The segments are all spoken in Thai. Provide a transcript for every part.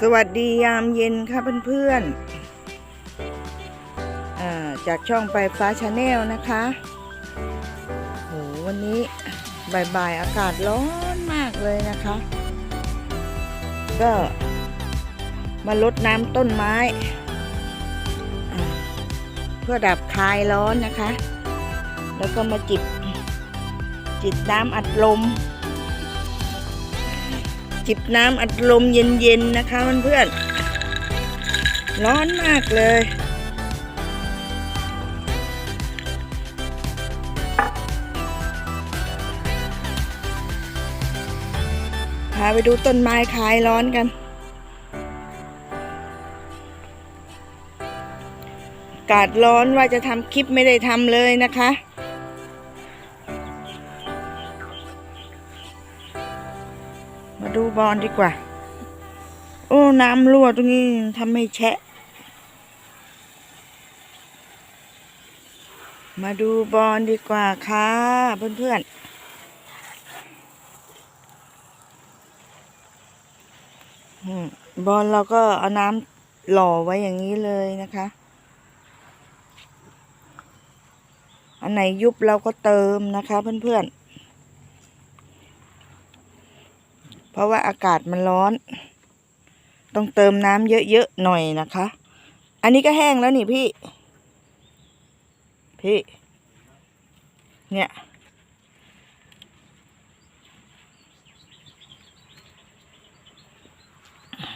สวัสดียามเย็นค่ะเพื่อนๆาจากช่องไปฟ้าชาแนลนะคะโหวันนี้บ่ายๆอากาศร้อนมากเลยนะคะ ก็มาลดน้ำต้นไม้ เพื่อดับคลายร้อนนะคะ แล้วก็มาจิบจิบน้ำอัดลม จิบน้ำอัดลมเย็นๆนะคะเพื่อนๆร้อนมากเลยพาไปดูต้นไม้คลายร้อนกัน กาศร้อนว่าจะทำคลิปไม่ได้ทำเลยนะคะ บอลดีกว่า โอ้น้ำรั่วตรงนี้ทำให้แฉะมาดูบอลดีกว่าค่ะเพื่อนๆอืมบอลเราก็เอาน้ำหล่อไว้อย่างนี้เลยนะคะ อันไหนยุบเราก็เติมนะคะเพื่อนๆ เพราะว่าอากาศมันร้อน ต้องเติมน้ำเยอะๆหน่อยนะคะ อันนี้ก็แห้งแล้วนี่พี่ พี่ เนี่ย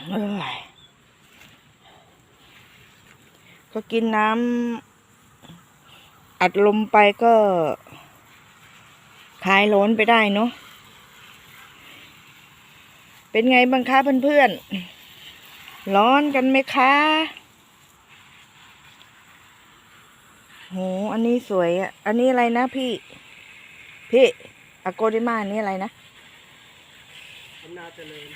เอ้ยก็กินน้ำอัดลมไปก็คลายร้อนไปได้เนาะ เป็นไงบ้างคะเพื่อนๆ ร้อนกันไหมคะโหอันนี้สวยอะ อันนี้อะไรนะพี่ พี่อะโกดิมาอันนี้อะไรนะอำนาจเจริญ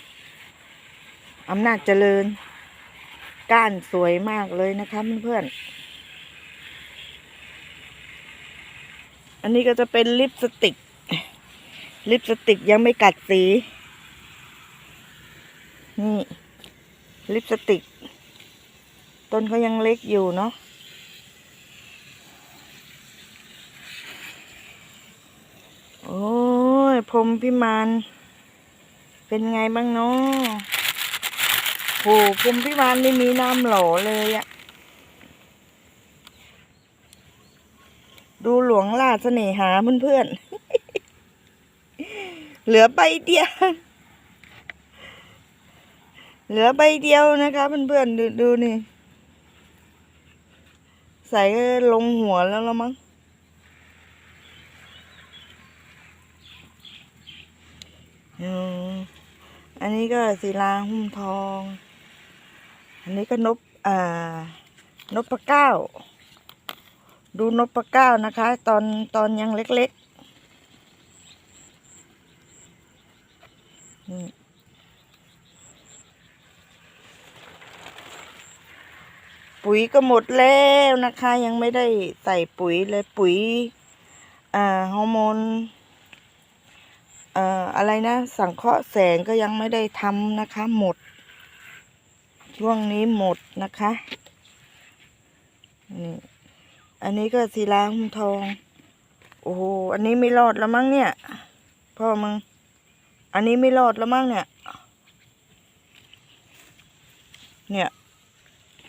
อำนาจเจริญ ก้านสวยมากเลยนะคะเพื่อนๆ อันนี้ก็จะเป็นลิปสติก ลิปสติกยังไม่กัดสี นี่ ลิปสติก ต้นเขายังเล็กอยู่เนาะโอ้ยพรมพิมานเป็นไงบ้างเนาะโหพรมพิมานนี่มีน้ำหล่อเลยอะดูหลวงลาดเสน่หาเพื่อนๆ เหลือใบเดียว เหลือใบเดียวนะคะเพื่อนๆดูดูนี่ ใส่ลงหัวแล้วละมั้งอันนี้ก็ศิลาหุ้มทอง อันนี้ก็นบอ่านบปะเก้า ดูนบปะเก้านะคะ ตอนตอนยังเล็กๆ ปุ๋ยก็หมดแล้วนะคะ ยังไม่ได้ใส่ปุ๋ยเลยปุ๋ยอ่าฮอร์โมนเอ่ออะไรนะ สังเคราะห์แสงก็ยังไม่ได้ทำนะคะ หมด ช่วงนี้หมดนะคะนี่อันนี้ก็ศิลาหุ้มทอง โอ้โหอันนี้ไม่รอดแล้วมั้งเนี่ยพ่อมึงอันนี้ไม่รอดแล้วมั้งเนี่ย เนี่ย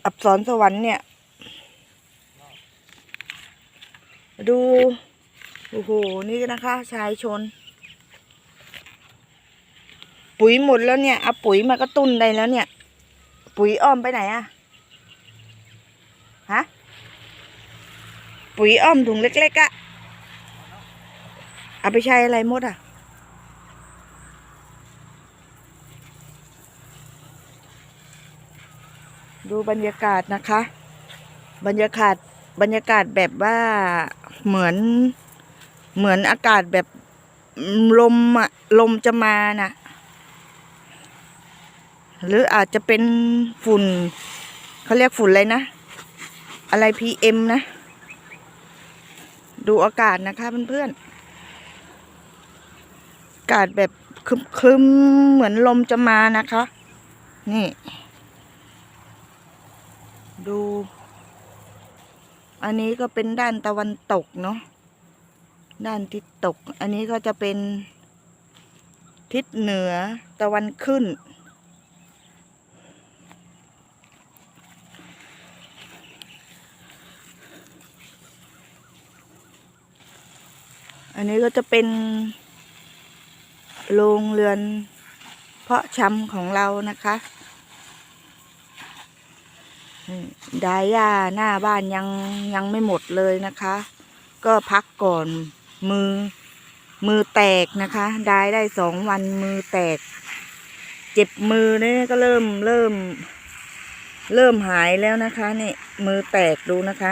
อับสรสวรรค์เนี่ย ดู โอ้โห นี่นะคะ ชายชน ปุ๋ยหมดแล้วเนี่ยเอาปุ๋ยมากระตุ้นได้แล้วเนี่ย ปุ๋ยอ้อมไปไหนอะฮะ ปุ๋ยอ้อมถุงเล็กๆอะเอาไปใช้อะไรหมดอะ ดูบรรยากาศนะคะ บรรยากาศบรรยากาศแบบว่าเหมือนเหมือนอากาศแบบลมอะลมจะมาน่ะ หรืออาจจะเป็นฝุ่นเขาเรียกฝุ่นอะไรนะ อะไรพีเอ็มนะ ดูอากาศนะคะเพื่อนๆอากาศแบบครึมๆเหมือนลมจะมานะคะ นี่ ดู อันนี้ก็เป็นด้านตะวันตกเนาะด้านทิศตก อันนี้ก็จะเป็นทิศเหนือตะวันขึ้น อันนี้ก็จะเป็นโรงเรือนเพาะชำของเรานะคะ ดายหญ้าหน้าบ้านยังยังไม่หมดเลยนะคะ ก็พักก่อนมือมือแตกนะคะได้ได้สองวันมือแตก เจ็บมือเนี่ยก็เริ่มเริ่ม เริ่มหายแล้วนะคะนี่มือแตกดูนะคะ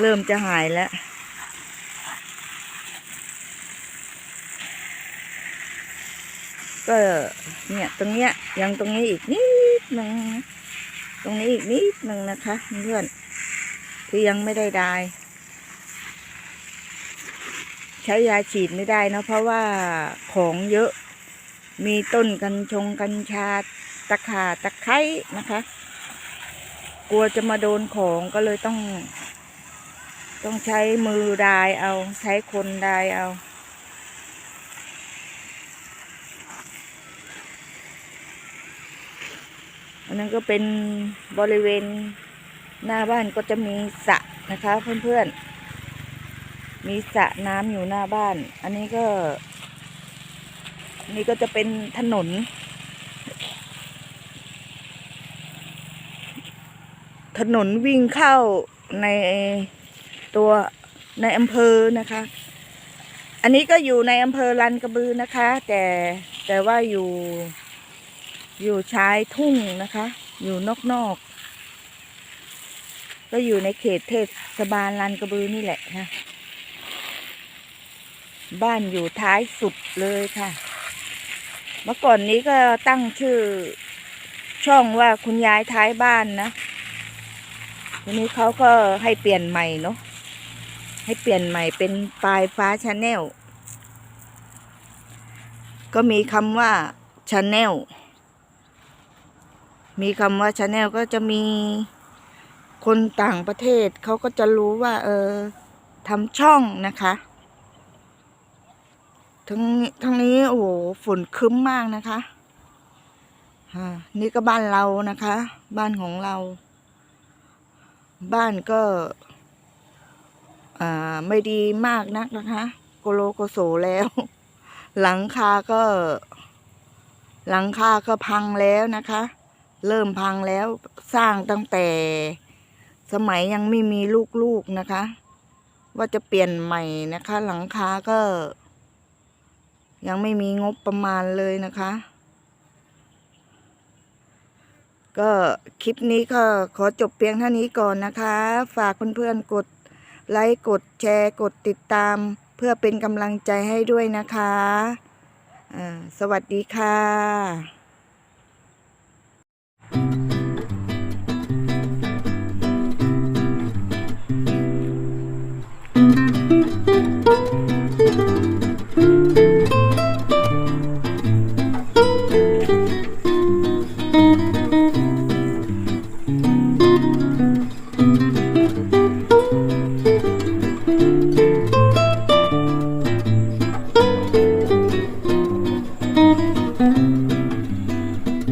เริ่มจะหายแล้วก็เนี่ยตรงเนี้ยยังตรงนี้อีกนิดหนึ่ง ตรงนี้อีกนิดหนึ่งนะคะเพื่อนที่ยังไม่ได้ได้ใช้ยาฉีดไม่ได้นะเพราะว่าของเยอะมีต้นกัญชงกัญชาตะขาตะไคร้นะคะ กลัวจะมาโดนของก็เลยต้อง ต้องใช้มือดายเอา ใช้คนดายเอา อันนั้นก็เป็นบริเวณหน้าบ้านก็จะมีสระนะคะเพื่อนๆ มีสระน้ำอยู่หน้าบ้าน อันนี้ก็ นี่ก็จะเป็นถนน ถนนวิ่งเข้าในตัวในอำเภอนะคะ อันนี้ก็อยู่ในอำเภอลันกระบือนะคะ แต่แต่ว่าอยู่ อยู่ชายทุ่งนะคะ อยู่นอกนอกๆก็อยู่ในเขตเทศบาลลานกระบือนี่แหละนะบ้านอยู่ท้ายสุดเลยค่ะ เมื่อก่อนนี้ก็ตั้งชื่อช่องว่าคุณยายท้ายบ้านนะทีนี้เขาก็ให้เปลี่ยนใหม่เนาะให้เปลี่ยนใหม่เป็นปลายฟ้าชาแนลก็มีคำว่าชาแนล มีคำว่าชาแนลก็จะมีคนต่างประเทศเขาก็จะรู้ว่า เออทำช่องนะคะ ทั้งทั้งนี้โอ้โหฝนคึ้มมากนะคะนี่ก็บ้านเรานะคะ บ้านของเรา บ้านก็อ่าไม่ดีมากนักนะคะ โกโลโกโสแล้ว หลังคาก็ หลังคาก็พังแล้วนะคะ เริ่มพังแล้วสร้างตั้งแต่สมัยยังไม่มีลูกๆนะคะ ว่าจะเปลี่ยนใหม่นะคะ หลังคาก็ ยังไม่มีงบประมาณเลยนะคะ ก็คลิปนี้ก็ขอจบเพียงเท่านี้ก่อนนะคะ ฝากเพื่อนๆกดไลค์กดแชร์กดติดตาม เพื่อเป็นกำลังใจให้ด้วยนะคะ สวัสดีค่ะ Bye.